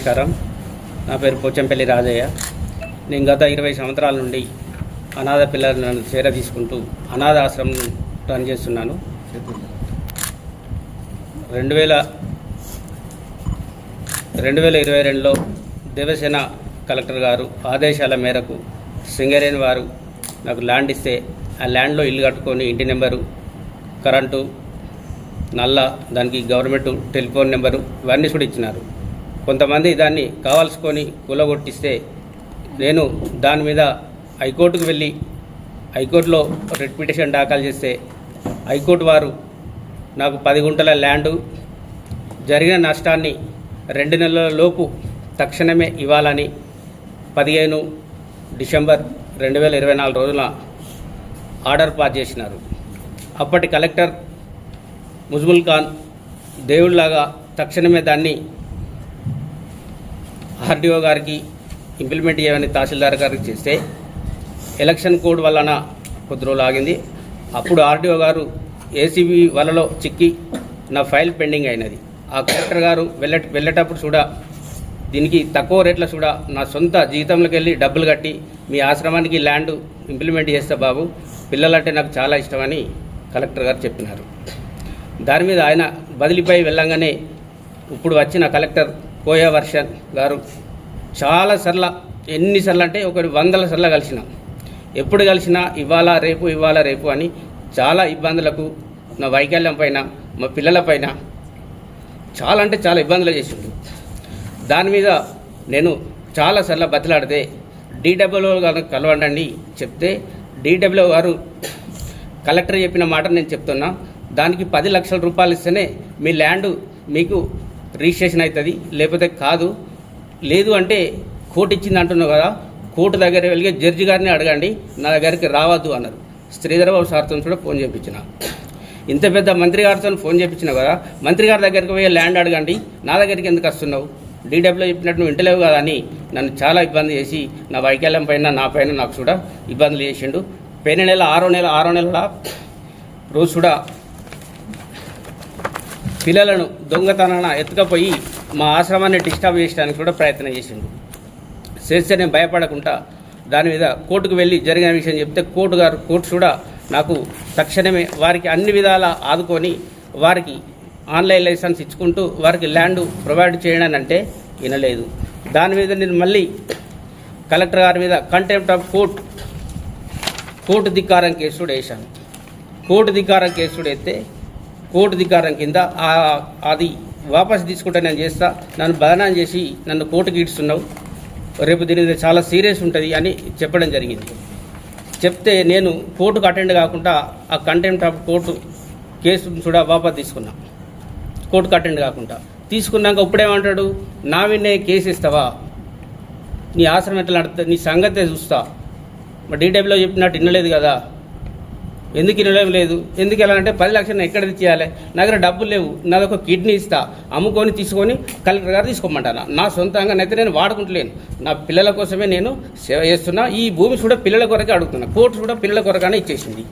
నమస్కారం. నా పేరు పోచంపల్లి రాజయ్య. నేను గత ఇరవై సంవత్సరాల నుండి అనాథ పిల్లలను చేర తీసుకుంటూ అనాథ ఆశ్రమం రన్ చేస్తున్నాను. రెండు వేల రెండు వేల ఇరవై రెండులో దేవసేన కలెక్టర్ గారు ఆదేశాల మేరకు సింగరేణి వారు నాకు ల్యాండ్ ఇస్తే ఆ ల్యాండ్లో ఇల్లు కట్టుకొని ఇంటి నెంబరు కరెంటు నల్ల దానికి గవర్నమెంట్ టెలిఫోన్ నెంబరు ఇవన్నీ కూడా ఇచ్చినారు. కొంతమంది దాన్ని కావాల్సుకొని కూలగొట్టిస్తే నేను దాని మీద హైకోర్టుకు వెళ్ళి హైకోర్టులో రెడ్ పిటిషన్ దాఖలు చేస్తే హైకోర్టు వారు నాకు పది గుంటల ల్యాండు జరిగిన నష్టాన్ని రెండు నెలల లోపు తక్షణమే ఇవ్వాలని పదిహేను డిసెంబర్ రెండు వేల ఇరవై నాలుగు రోజున ఆర్డర్ పాస్ చేసినారు. అప్పటి కలెక్టర్ ముజ్ముల్ ఖాన్ దేవుడిలాగా తక్షణమే దాన్ని ఆర్డీఓ గారికి ఇంప్లిమెంట్ చేయమని తహసీల్దార్ గారికి చేస్తే ఎలక్షన్ కోడ్ వలన కొద్ది రోజులు ఆగింది. అప్పుడు ఆర్డీఓ గారు ఏసీబీ వలలో చిక్కి నా ఫైల్ పెండింగ్ అయినది. ఆ కలెక్టర్ గారు వెళ్ళ వెళ్ళేటప్పుడు కూడా దీనికి తక్కువ రేట్ల కూడా నా సొంత జీతంలోకి వెళ్ళి డబ్బులు కట్టి మీ ఆశ్రమానికి ల్యాండ్ ఇంప్లిమెంట్ చేస్తా బాబు పిల్లలంటే నాకు చాలా ఇష్టమని కలెక్టర్ గారు చెప్పినారు. దాని మీద ఆయన బదిలీపై వెళ్ళంగానే ఇప్పుడు వచ్చిన కలెక్టర్ కోయా వర్షన్ గారు. చాలా సర్ల ఎన్నిసార్లు అంటే ఒక వందల సార్లు కలిసిన. ఎప్పుడు కలిసినా ఇవాళ రేపు ఇవాళ రేపు అని చాలా ఇబ్బందులకు నా వైకల్యం పైన మా పిల్లల పైన చాలా అంటే చాలా ఇబ్బందులు చేసిండు. దాని మీద నేను చాలా సార్లు బతిలాడితే డీడబ్ల్యూ గారు కలవండి చెప్తే డీడబ్ల్యూ గారు కలెక్టర్ చెప్పిన మాట నేను చెప్తున్నా. దానికి పది లక్షల రూపాయలు ఇస్తేనే మీ ల్యాండ్ మీకు రిజిస్ట్రేషన్ అవుతుంది. లేకపోతే కాదు. లేదు అంటే కోర్టు ఇచ్చింది అంటున్నావు కదా కోర్టు దగ్గర వెళ్ళి జడ్జి గారిని అడగండి నా దగ్గరికి రావద్దు అన్నారు. శ్రీధరబాబు సార్తో కూడా ఫోన్ చేయించిన ఇంత పెద్ద మంత్రి గారితో ఫోన్ చేయించినావు కదా మంత్రి గారి దగ్గరికి పోయి ల్యాండ్ అడగండి నా దగ్గరికి ఎందుకు వస్తున్నావు? డీడబ్ల్యూ చెప్పినట్టు వింటలేవు కదా అని నన్ను చాలా ఇబ్బంది చేసి నా వైకల్యం పైన నా పైన నాకు కూడా ఇబ్బందులు చేసిండు. పోయిన నెల ఆరో నెల ఆరో నెలల రోజు కూడా పిల్లలను దొంగతనాన ఎత్తుకపోయి మా ఆశ్రమాన్ని డిస్టర్బ్ చేయడానికి కూడా ప్రయత్నం చేసిండు. చేస్తే నేను భయపడకుండా దాని మీద కోర్టుకు వెళ్ళి జరిగిన విషయం చెప్తే కోర్టు గారు కోర్టు కూడా నాకు తక్షణమే వారికి అన్ని విధాల ఆదుకొని వారికి ఆన్లైన్ లైసెన్స్ ఇచ్చుకుంటూ వారికి ల్యాండ్ ప్రొవైడ్ చేయడం అంటే వినలేదు. దాని మీద నేను మళ్ళీ కలెక్టర్ గారి మీద కంటెంప్ట్ ఆఫ్ కోర్ట్ కోర్టు ధిక్కారం కేసు కూడా వేశాను. కోర్టు ధిక్కారం కేసు కూడా అయితే కోర్టు అధికారం కింద అది వాపసు తీసుకుంటే నేను చేస్తా నన్ను బదనాన్ని చేసి నన్ను కోర్టుకి ఇడుస్తున్నావు రేపు దీని చాలా సీరియస్ ఉంటుంది అని చెప్పడం జరిగింది. చెప్తే నేను కోర్టుకు అటెండ్ కాకుండా ఆ కంటెంప్ట్ ఆఫ్ కోర్టు కేసు కూడా వాపసు తీసుకున్నా. కోర్టుకు అటెండ్ కాకుండా. తీసుకున్నాక ఇప్పుడేమంటాడు నా విన్నే కేసు ఇస్తావా నీ ఆశ్రమం ఎట్లా నడుతుంది నీ సంగతే చూస్తా. మరి డీటెయిల్లో చెప్పినట్టు వినలేదు కదా? ఎందుకు ఇవ్వడం లేదు? ఎందుకు ఎలా అంటే పది లక్షలు ఎక్కడ తెచ్చేయాలి నా దగ్గర డబ్బులు లేవు. నాది ఒక కిడ్నీ ఇస్తా. అమ్ముకొని తీసుకొని కలెక్టర్ గారు తీసుకోమంటాను? నా సొంతంగా అయితే నేను వాడుకుంటలేను. నా పిల్లల కోసమే నేను సేవ చేస్తున్నా. ఈ భూమి కూడా పిల్లల కొరకే అడుగుతున్నా. కోర్టు కూడా పిల్లల కొరకనే ఇచ్చేసింది.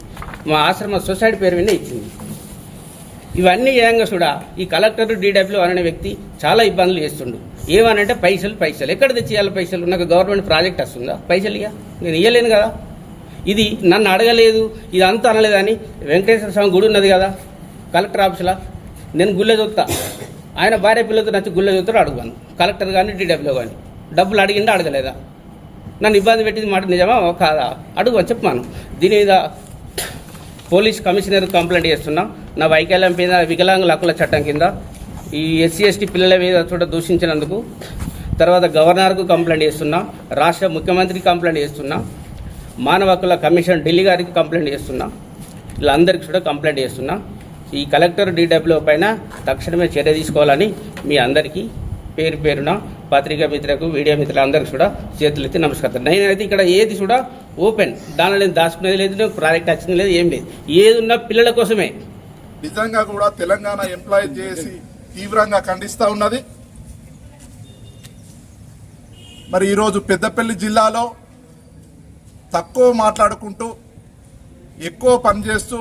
మా ఆశ్రమ సొసైటీ పేరు మీద ఇచ్చింది. ఇవన్నీ ఏయంగా కూడా ఈ కలెక్టర్ డీడబ్ల్యూ అనే వ్యక్తి చాలా ఇబ్బందులు చేస్తుండు. ఏమనంటే పైసలు పైసలు. ఎక్కడ తెచ్చేయాలి పైసలు? నాకు గవర్నమెంట్ ప్రాజెక్ట్ వస్తుందా? పైసలు ఇక నేను ఇయ్యలేను కదా. ఇది నన్ను అడగలేదు ఇది అంతా అనలేదని వెంకటేశ్వర స్వామి గుడి ఉన్నది కదా కలెక్టర్ ఆఫీస్లో. నేను గుళ్ళ చూస్తా. ఆయన భార్య పిల్లలతో నచ్చి గుళ్ళ చూస్తాడు అడుగుతాను. కలెక్టర్ కానీ డీడబ్ల్యూ కానీ డబ్బులు అడిగిందా అడగలేదా? నన్ను ఇబ్బంది పెట్టింది మాట నిజమా కాదా? అడుగు చెప్పాను. దీని మీద పోలీస్ కమిషనర్ కంప్లైంట్ చేస్తున్నా. నా వైకల్యం మీద వికలాంగుల హక్కుల చట్టం కింద ఈ ఎస్సీ ఎస్టీ పిల్లల మీద చూడ దూషించినందుకు తర్వాత గవర్నర్కు కంప్లైంట్ చేస్తున్నా. రాష్ట్ర ముఖ్యమంత్రికి కంప్లైంట్ చేస్తున్నా. మానవ హక్కుల కమిషన్ ఢిల్లీ గారికి కంప్లైంట్ చేస్తున్నా. వీళ్ళందరికీ కూడా కంప్లైంట్ చేస్తున్నా. ఈ కలెక్టర్ డీడబ్ల్యూ పైన తక్షణమే చర్య తీసుకోవాలని మీ అందరికీ పేరు పేరున పత్రికా మిత్రులకు మీడియా మిత్రులందరికీ కూడా చేతులెత్తి నమస్కారం. నేనైతే ఇక్కడ ఏది కూడా ఓపెన్. దానిలో నేను దాచుకునేది లేదు ప్రాజెక్ట్ వచ్చింది లేదు ఏం లేదు. ఏది ఉన్నా పిల్లల కోసమే. నిజంగా కూడా తెలంగాణ ఎంప్లాయ్ చేసి తీవ్రంగా ఖండిస్తూ ఉన్నది. మరి ఈరోజు పెద్దపల్లి జిల్లాలో తక్కువ మాట్లాడుకుంటూ ఎక్కువ పనిచేస్తూ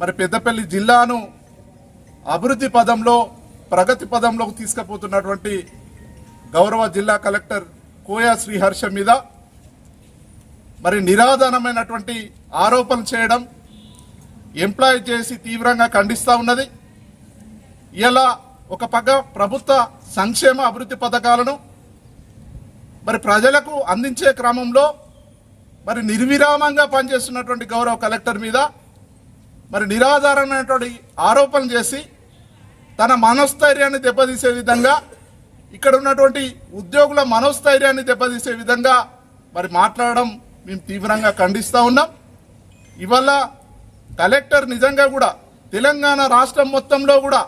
మరి పెద్దపల్లి జిల్లాను అభివృద్ధి పదంలో ప్రగతి పదంలోకి తీసుకుపోతున్నటువంటి గౌరవ జిల్లా కలెక్టర్ కోయా శ్రీహర్ష మీద మరి నిరాధారమైనటువంటి ఆరోపణలు చేయడం ఎంప్లాయ్ చేసి తీవ్రంగా ఖండిస్తూ ఉన్నది. ఇలా ఒక పక్క ప్రభుత్వ సంక్షేమ అభివృద్ధి పథకాలను మరి ప్రజలకు అందించే క్రమంలో మరి నిర్విరామంగా పనిచేస్తున్నటువంటి గౌరవ కలెక్టర్ మీద మరి నిరాధారమైనటువంటి ఆరోపణలు చేసి తన మనోస్థైర్యాన్ని దెబ్బతీసే విధంగా ఇక్కడ ఉన్నటువంటి ఉద్యోగుల మనోస్థైర్యాన్ని దెబ్బతీసే విధంగా మరి మాట్లాడడం మేము తీవ్రంగా ఖండిస్తూ ఉన్నాం. ఇవాళ కలెక్టర్ నిజంగా కూడా తెలంగాణ రాష్ట్రం మొత్తంలో కూడా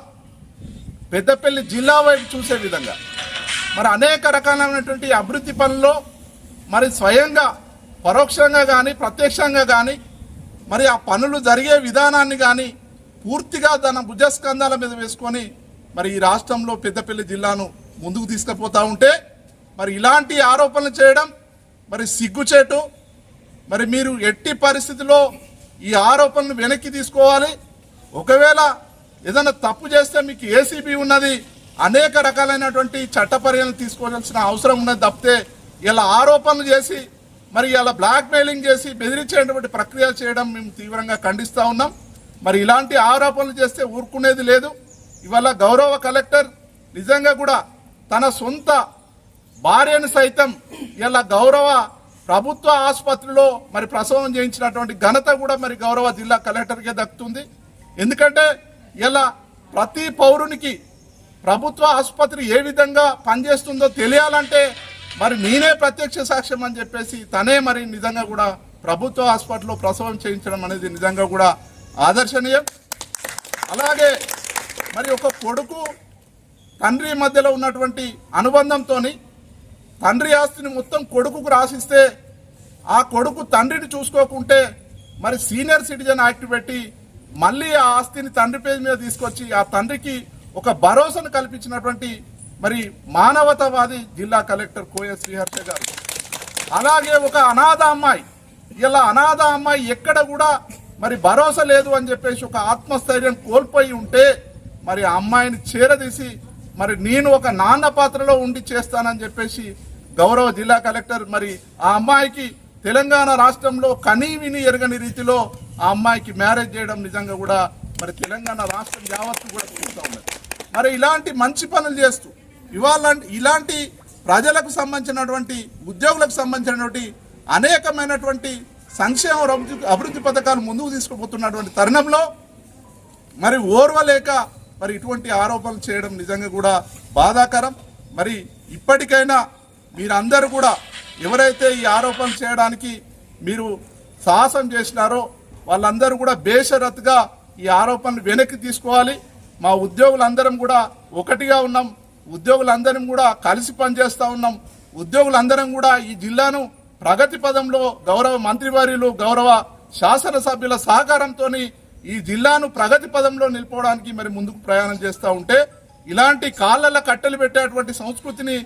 పెద్దపల్లి జిల్లా వైపు చూసే విధంగా మరి అనేక రకాలైనటువంటి అభివృద్ధి పనుల్లో మరి స్వయంగా పరోక్షంగా కానీ ప్రత్యక్షంగా కానీ మరి ఆ పనులు జరిగే విధానాన్ని కానీ పూర్తిగా తన భుజస్కంధాల మీద వేసుకొని మరి ఈ రాష్ట్రంలో పెద్దపల్లి జిల్లాను ముందుకు తీసుకుపోతూ ఉంటే మరి ఇలాంటి ఆరోపణలు చేయడం మరి సిగ్గుచేటు. మరి మీరు ఎట్టి పరిస్థితిలో ఈ ఆరోపణలు వెనక్కి తీసుకోవాలి. ఒకవేళ ఏదైనా తప్పు చేస్తే మీకు ఏసీబీ ఉన్నది అనేక రకాలైనటువంటి చట్టపర్యలు తీసుకోవాల్సిన అవసరం ఉన్నది తప్పితే ఇలా ఆరోపణలు చేసి మరి ఇలా బ్లాక్ మెయిలింగ్ చేసి బెదిరించేటువంటి ప్రక్రియ చేయడం మేము తీవ్రంగా ఖండిస్తూ ఉన్నాం. మరి ఇలాంటి ఆరోపణలు చేస్తే ఊరుకునేది లేదు. ఇవాళ గౌరవ కలెక్టర్ నిజంగా కూడా తన సొంత భార్యను సైతం ఇలా గౌరవ ప్రభుత్వ ఆసుపత్రిలో మరి ప్రసవం చేయించినటువంటి ఘనత కూడా మరి గౌరవ జిల్లా కలెక్టర్కే దక్కుతుంది. ఎందుకంటే ఇలా ప్రతి పౌరునికి ప్రభుత్వ ఆసుపత్రి ఏ విధంగా పనిచేస్తుందో తెలియాలంటే మరి నేనే ప్రత్యక్ష సాక్ష్యం అని చెప్పేసి తనే మరి నిజంగా కూడా ప్రభుత్వ హాస్పిటల్లో ప్రసవం చేయించడం అనేది నిజంగా కూడా ఆదర్శనీయం. అలాగే మరి ఒక కొడుకు తండ్రి మధ్యలో ఉన్నటువంటి అనుబంధంతో తండ్రి ఆస్తిని మొత్తం కొడుకుకు రాసిస్తే ఆ కొడుకు తండ్రిని చూసుకోకుంటే మరి సీనియర్ సిటిజన్ యాక్ట్ పెట్టి మళ్ళీ ఆ ఆస్తిని తండ్రి పేరు మీద తీసుకొచ్చి ఆ తండ్రికి ఒక భరోసాను కల్పించినటువంటి మరి మానవతావాది జిల్లా కలెక్టర్ కోయ శ్రీహర్ష గారు. అలాగే ఒక అనాథ అమ్మాయి. ఇలా అనాథ అమ్మాయి ఎక్కడ కూడా మరి భరోసా లేదు అని చెప్పేసి ఒక ఆత్మస్థైర్యం కోల్పోయి ఉంటే మరి ఆ అమ్మాయిని చేరదీసి మరి నేను ఒక నాన్న పాత్రలో ఉండి చేస్తానని చెప్పేసి గౌరవ జిల్లా కలెక్టర్ మరి ఆ అమ్మాయికి తెలంగాణ రాష్ట్రంలో కనీవిని ఎరగని రీతిలో ఆ అమ్మాయికి మ్యారేజ్ చేయడం నిజంగా కూడా మరి తెలంగాణ రాష్ట్రం యావత్తు కూడా చూస్తూ ఉన్నది మరి ఇలాంటి మంచి పనులు చేస్తూ ఇవాళ ఇలాంటి ప్రజలకు సంబంధించినటువంటి ఉద్యోగులకు సంబంధించినటువంటి అనేకమైనటువంటి సంక్షేమ అభివృద్ధి- అభివృద్ధి పథకాలు ముందుకు తీసుకుపోతున్నటువంటి తరుణంలో మరి ఓర్వలేక మరి ఇటువంటి ఆరోపణలు చేయడం నిజంగా కూడా బాధాకరం. మరి ఇప్పటికైనా మీరందరూ కూడా ఎవరైతే ఈ ఆరోపణలు చేయడానికి మీరు సాహసం చేసినారో వాళ్ళందరూ కూడా బేషరత్గా ఈ ఆరోపణలు వెనక్కి తీసుకోవాలి. మా ఉద్యోగులందరం కూడా ఒకటిగా ఉన్నాం. ఉద్యోగులందరం కూడా కలిసి పనిచేస్తూ ఉన్నాం. ఉద్యోగులందరం కూడా ఈ జిల్లాను ప్రగతి పదంలో గౌరవ మంత్రివర్యులు గౌరవ శాసనసభ్యుల సహకారంతో ఈ జిల్లాను ప్రగతి పదంలో నిలిపోవడానికి మరి ముందుకు ప్రయాణం చేస్తూ ఉంటే ఇలాంటి కాళ్ళ కట్టెలు పెట్టేటువంటి సంస్కృతిని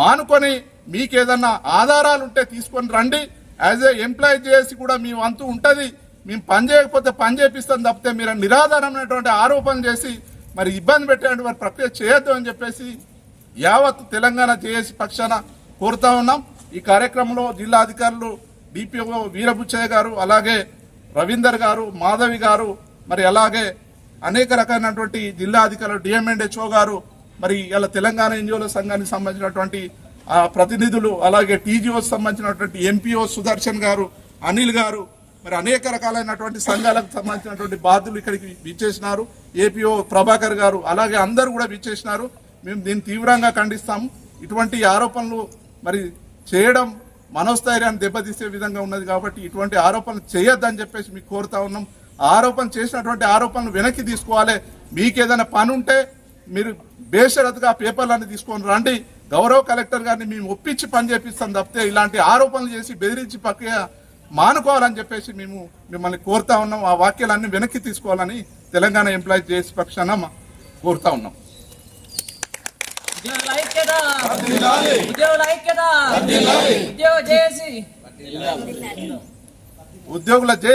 మానుకొని మీకు ఏదన్నా ఆధారాలు ఉంటే తీసుకొని రండి. యాజ్ ఏ ఎంప్లాయ్ చేసి కూడా మీ వంతు ఉంటుంది. మేము పని చేయకపోతే పని చేపిస్తాం తప్పితే మీరు నిరాధారమైనటువంటి ఆరోపణలు చేసి మరి ఇబ్బంది పెట్టేటువంటి ప్రక్రియ చేయొద్దు అని చెప్పేసి యావత్ తెలంగాణ జేఏసీ పక్షాన కోరుతా ఉన్నాం. ఈ కార్యక్రమంలో జిల్లా అధికారులు డిపిఓ వీరబుచ్చయ్య గారు అలాగే రవీందర్ గారు మాధవి గారు మరి అలాగే అనేక రకమైనటువంటి జిల్లా అధికారులు డిఎంఎండ్హెచ్ఓ గారు మరి ఇలా తెలంగాణ ఎన్జిఓల సంఘానికి సంబంధించినటువంటి ప్రతినిధులు అలాగే టీజీఓ సంబంధించినటువంటి ఎంపీఓ సుదర్శన్ గారు అనిల్ గారు మరి అనేక రకాలైనటువంటి సంఘాలకు సంబంధించినటువంటి బాధ్యులు ఇక్కడికి విచ్చేసినారు. ఏపీఓ ప్రభాకర్ గారు అలాగే అందరూ కూడా విచ్చేసినారు. మేము దీన్ని తీవ్రంగా ఖండిస్తాము. ఇటువంటి ఆరోపణలు మరి చేయడం మనోస్థైర్యాన్ని దెబ్బతీసే విధంగా ఉన్నది కాబట్టి ఇటువంటి ఆరోపణలు చేయొద్దని చెప్పేసి మీకు కోరుతా ఉన్నాం. ఆరోపణ చేసినటువంటి ఆరోపణలు వెనక్కి తీసుకోవాలి. మీకు ఏదైనా పని ఉంటే మీరు బేషరతుగా పేపర్లన్నీ తీసుకొని రండి. గౌరవ కలెక్టర్ గారిని మేము ఒప్పించి పని చేపిస్తాం తప్పితే ఇలాంటి ఆరోపణలు చేసి బెదిరించి ప్రక్రియ మానుకోవాలని చెప్పేసి మేము మిమ్మల్ని కోరుతా ఉన్నాం. ఆ వాక్యాలన్నీ వెనక్కి తీసుకోవాలని తెలంగాణ ఎంప్లాయీస్ చేసి పక్షాన కోరుతా ఉన్నాం. ఉద్యోగుల జై